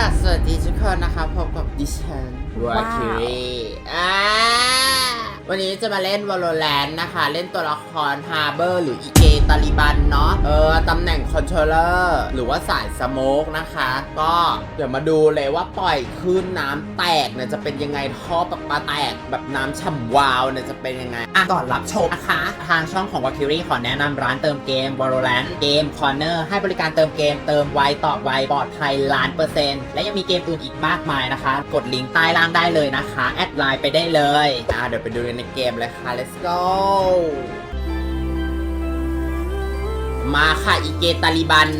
ค่ะ สวัสดีทุกคนนะคะ พบกับดิฉันวาคิรีอ่า วันนี้จะมาเล่น Valorant นะคะ เล่นตัวละครฮาร์เบอร์หรืออีเกตาลิบันเนาะ เออ ตำแหน่งคอนโทรลเลอร์ หรือว่าสายสโมกนะคะ ก็เดี๋ยวมาดูเลยว่าปล่อยคลื่นน้ำแตกเนี่ยจะเป็นยังไงท่อปลาแตกแบบน้ำฉ่ำวาวเนี่ยจะเป็นยังไง อะก่อนรับชมนะคะ ทางช่องของวาคิรีขอแนะนำร้านเติมเกม Valorant เกม Corner ให้บริการเติมเกมเติมไวต่อไวปลอดภัยล้านเปอร์เซ็นต์และยังมีเกมอื่นอีกมากมายนะคะ กดลิงก์ใต้ล่างได้เลยนะคะแอดไลน์ไปได้เลยอะเดี๋ยวไปดูในเกมเลยค่ะ let's go มาค่ะอีเกตาลิบัน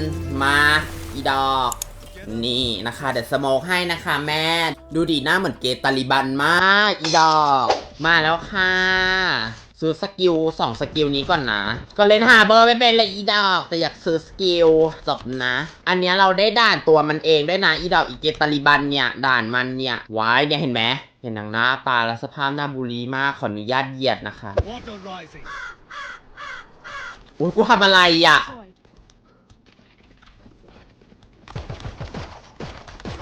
มาอีดอก นี่นะคะ เดี๋ยวสโมกให้นะคะแม่ ดูดีหน้าเหมือนเกตาลิบันมากอีดอก มาแล้วค่ะซื้อสกิลสองสกิลนี้ก่อนนะ ก็เล่นหาเบอร์ไม่เป็นเลยอีดอก แต่อยากซื้อสกิลจบนะ อันนี้เราได้ด่านตัวมันเองได้นะอีดอกอีเกตาลิบันเนี่ย ด่านมันเนี่ยไว้เนี่ยเห็นไหม เห็นหนังหน้าตาและสภาพหน้าบุรีมากขออนุญาตเหยียดนะคะ Water rising. อุ้ยกูทำอะไรอะ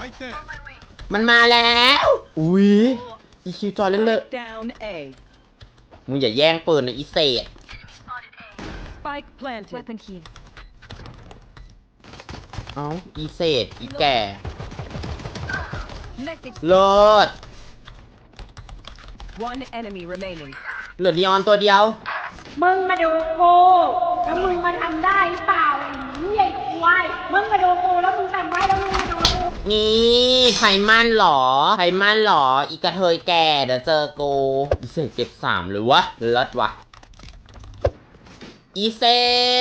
Right there. มันมาแล้ว อุ้ยอีคิวจอยเล่นเลย Down A. มึงอย่าแย่งปืนนะอีเศษ Spike planted. Weapon here. เอ้าอีเศษอีแก่ Message. เลิศ One enemy remaining. เหลือนีออนตัวเดียว มึงมาดูกูแล้วมึงมาทำได้หรือเปล่าไอ้เหี้ยไอ้ควายมึงมาดูกูแล้วมึงทำได้แล้วมึงมาดูกูนี่ไทมันเหรอไทมันเหรอ อีกระเทยแก่เดี๋ยวเจอกูอีเศษเก็บสามหรือวะเลิศวะอีเศ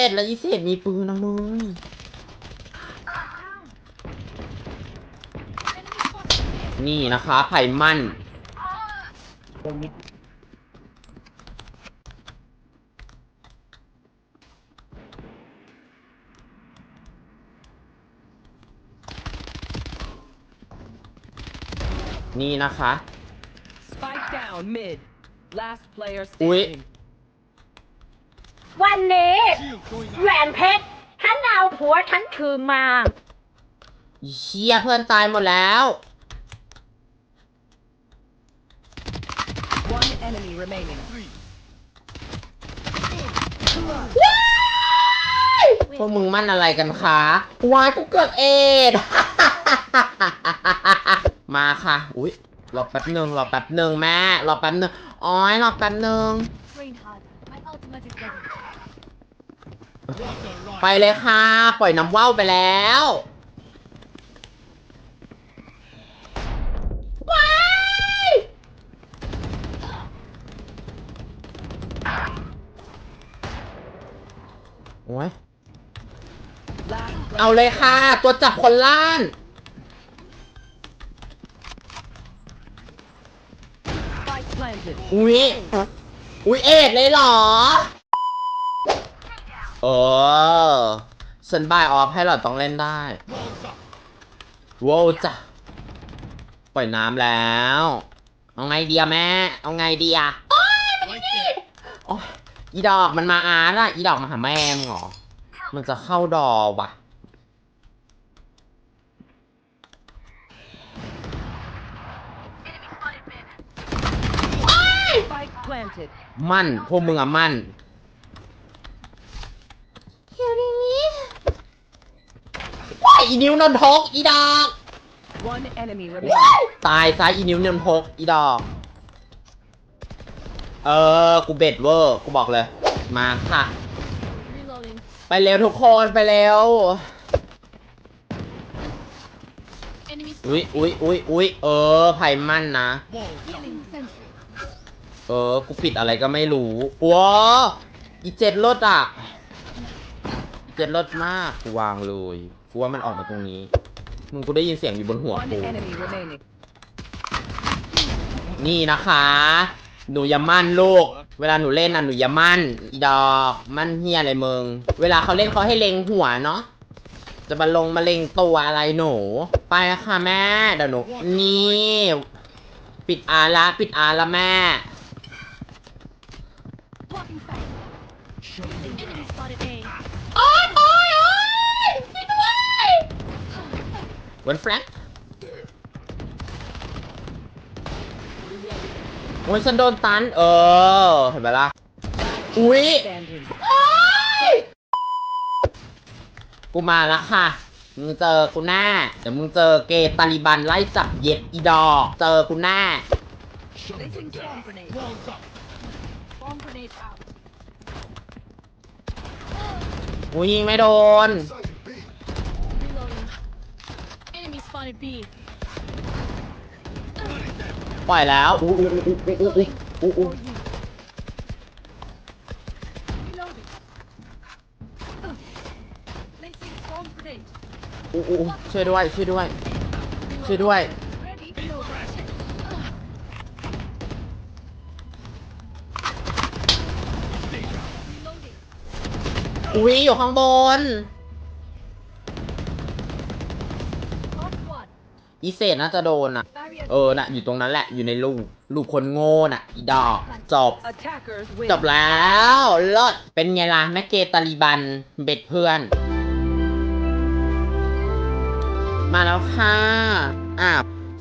ษแล้วอีเศษมีปืนนะมึงนี่นะคะไผ่มัน นี่นะคะ Spike down mid. Last player Ui. standing. วันนี้ Shield going แหว up. นเพชรฉันเอาผัวฉันคืนมา อีเชี่ยเพื่อนตายหมดแล้ว One enemy remaining. Three. พวกมึงมั่นอะไรกันคะวายกูเกิดเอด มาค่ะ อุ้ยรอแป๊บหนึ่งรอแป๊บหนึ่งแม่รอแป๊บหนึ่งอ๋อยรอแป๊บหนึ่ง Train hard. My ultimate is ready. Water ไป rising. เลยค่ะ ปล่อยน้ำว่าวไปแล้วว้ โอ้ยเอาเลยค่ะ ตัวจับคนล้าน อุ๊ยอุ๊ยเอ็ดเลยเหรอ เออฉันบายออฟให้เราต้องเล่นได้ว้าวจ้ะ ปล่อยน้ำแล้ว เอาไงเดีอะแม่ เอาไงเดีอะ Right there. โอ้ย อีดอกมันมาอาร์ตอะอีดอกมาหาแม่มึงเหรอ มันจะเข้าดอวะ Spike planted. มั่น พวกมึงอะมั่นเดี๋ยวนี้ว้ายอีนิ้วนนทกอีดอก One enemy remaining. ตายซ้ายอีนิ้วนนทกอีดอก เออ กูเบ็ดเวอร์ กูบอกเลย มาค่ะ Reloading. ไปเร็วทุกคนไปเร็ว Enemy อุ๊ยอุ๊ยอุ๊ยอุ๊ยเออไผ่มั่นนะ Walls up. healing sentry. เออ กูปิดอะไรก็ไม่รู้ว้าอีเจ็ดรถอะอีเจ็ดรถมาก กูวางเลย กูว่ามันออกมาตรงนี้ มึงกูได้ยินเสียงอยู่บนหัว One กู enemy remaining. นี่นะคะ หนูอย่ามั่นลูก เวลาหนูเล่นน่ะหนูอย่ามั่นอีดอกมั่นเฮียอะไรมึง เวลาเขาเล่นเขาให้เล็งหัวเนาะ จะมาลงมาเล็งตัวอะไรหนู ไปค่ะแม่เดี๋ยวหนู นี่ ปิดอาร์ละปิดอาร์ละแม่ Enemy spotted A. โอ๊ยโอ๊ยโอ๊ยช่วยด้วย วันแฟลก โอ้ยฉันโดนตัน เออ เห็นไหมล่ะ อุ๊ยกูมาแล้วค่ะ มึงเจอกูแน่เดี๋ยวมึงเจอเกย์ตาลิบันไล่จับเย็ดอีดอกเจอกูแน่ Placing bomb grenade. Walls up. Bomb grenade out. กูยิงไม่โดน ปล่อยแล้วโอ้อู้ช่วยด้วยช่วยด้วยช่วยด้วยอุ้ยอยู่ข้างบน อีเศษน่าจะโดนอะ Barrier. เออ น่ะ อยู่ตรงนั้นแหละ อยู่ในลูก ลูกคนโง่น่ะ อีดอก จบ Attackers win. จบแล้วเลิศเป็นไงล่ะ แม่เกตาลีบัน เบ็ดเพื่อน มาแล้วค่ะ อะ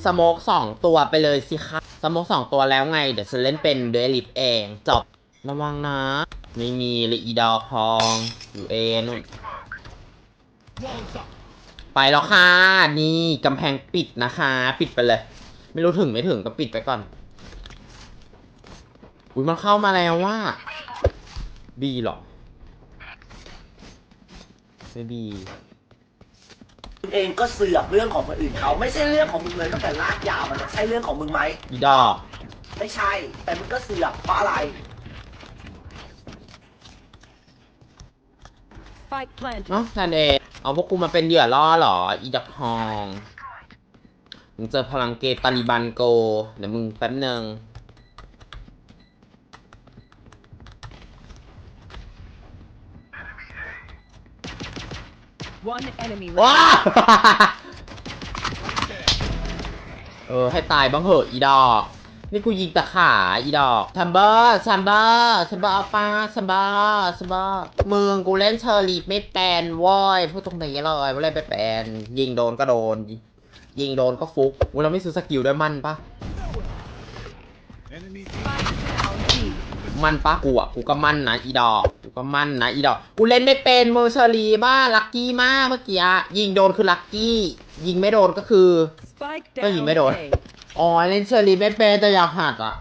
สโมกสองตัวไปเลยสิคะสโมกสองตัวแล้วไง เดี๋ยวฉันเล่นเป็นเดลิฟเอง จบ ระวังนะ ไม่มีเลยอีดอกทอง อยู่เอนู่น Walls up. ไปแล้วค่ะ นี่กำแพงปิดนะคะ ปิดไปเลย ไม่รู้ถึงไม่ถึงก็ปิดไปก่อน อุ้ยมันเข้ามาแล้วว่าบีหรอไม่บีมึงเองก็เสือกเรื่องของคนอื่นเขาไม่ใช่เรื่องของมึงเลยตั้งแต่ลากยาวมันใช่เรื่องของมึงไหมอีดอกไม่ใช่ แต่มึงก็เสือกเพราะอะไร Spike planted. เนาะนันเอง เอาพวกกูมาเป็นเหยื่อล่อเหรอ อีดอกทอง มึงเจอพลังเกตตาลิบันโก เดี๋ยวมึงแป๊บหนึ่ง One enemy ว้า remaining. เออ ให้ตายบ้างเหอะอีดอก นี่กูยิงตะขาอีดอกทัมเบอร์ซัมเบอร์ซัมเบอร์เอาป้าซัมเบอร์ซัมเบอร์มึงกูเล่นเชอร์ลีไม่เป็นโว้ยพูดตรงนี้เลยว่าเล่นไม่เป็นยิงโดนก็โดน ยิงโดนก็ฟุกกูเราไม่ซื้อสกิลด้วยมันปะ Enemy Spike down B. มันปะกูอะกูก็มั่นนะอีดอกกูก็มั่นนะอีดอกกูเล่นไม่เป็นมือเชอรีบ้าลักกี้มากเมื่อกี้อะยิงโดนคือลักกี้ ยิงไม่โดนก็คือ Spike Ơ, gì down mới đổi? A. อ๋อเล่นเชอรีไม่เป็นแต่อยากหัดอะ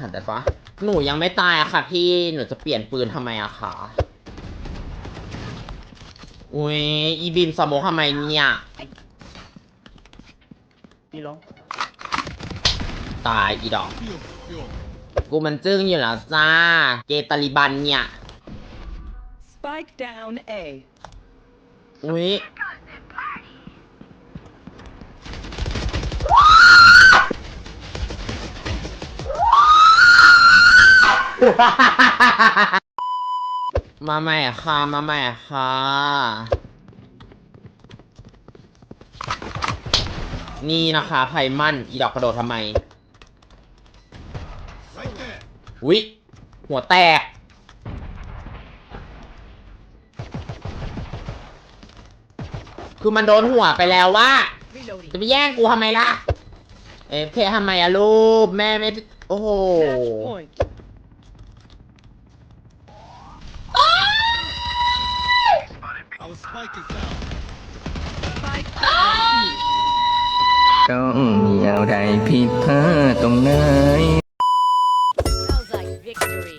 หัดได้ปะหนูยังไม่ตายอะค่ะ พี่หนูจะเปลี่ยนปืนทำไมอะคะอุ้ยอีบิมสโมกทำไมเนี่ยนี่ลงตายอีดอก field fuel. กูมันจึ้งอยู่แล้วจ้า เกตาลิบันเนี่ย Spike down A. อุ้ย มาใหม่ค่ะ มาใหม่ค่ะ นี่นะคะไพมันอีดอกกระโดดทำไม วิ หัวแตก คือมันโดนหัวไปแล้วว่า จะไปแย่งกูทำไมล่ะ เอฟเคทำไมอะลูก แม่ไม่ โอ้โห Match point. Our spike is down. Spike down B. ต้องมีอะไรผิดพลาดตรงไหน Smells like victory.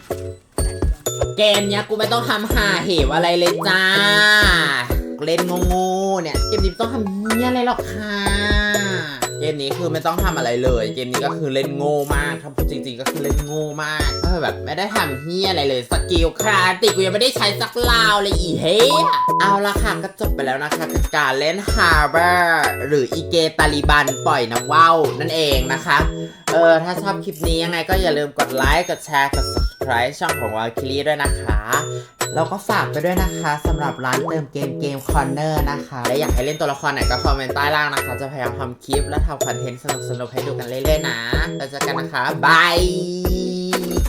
เกมเนี้ยกูไม่ต้องทำหาเหวอะไรเลยจ้ากูเล่นโง่ๆเนี่ย เกมนี้ไม่ต้องทำเนี้ยอะไรหรอกค่ะ เกมนี้คือไม่ต้องทำอะไรเลย เกมนี้ก็คือเล่นโง่มากถ้าพูดจริง ๆ ก็คือเล่นโง่มากก็คือแบบไม่ได้ทำเฮียอะไรเลยสกิลคราติกูยังไม่ได้ใช้สักลาวเลยอีเฮียเอาละค่ะก็จบไปแล้วนะคะกับการเล่น Harbor หรืออีเกตาลิบันปล่อยน้ำว่าวนั่นเองนะคะ เออถ้าชอบคลิปนี้ยังไงก็อย่าลืมกดไลค์กดแชร์กด subscribe ช่องของวาคิรี่ด้วยนะคะ แล้วก็ฝากไปด้วยนะคะสำหรับร้านเติมเกมเกมคอนเนอร์นะคะ และอยากให้เล่นตัวละครไหนก็คอมเมนต์ใต้ล่างนะคะ จะพยายามทำคลิปและทำคอนเทนต์สนุกๆให้ดูกันเรื่อยๆนะ แล้วเจอกันนะคะบาย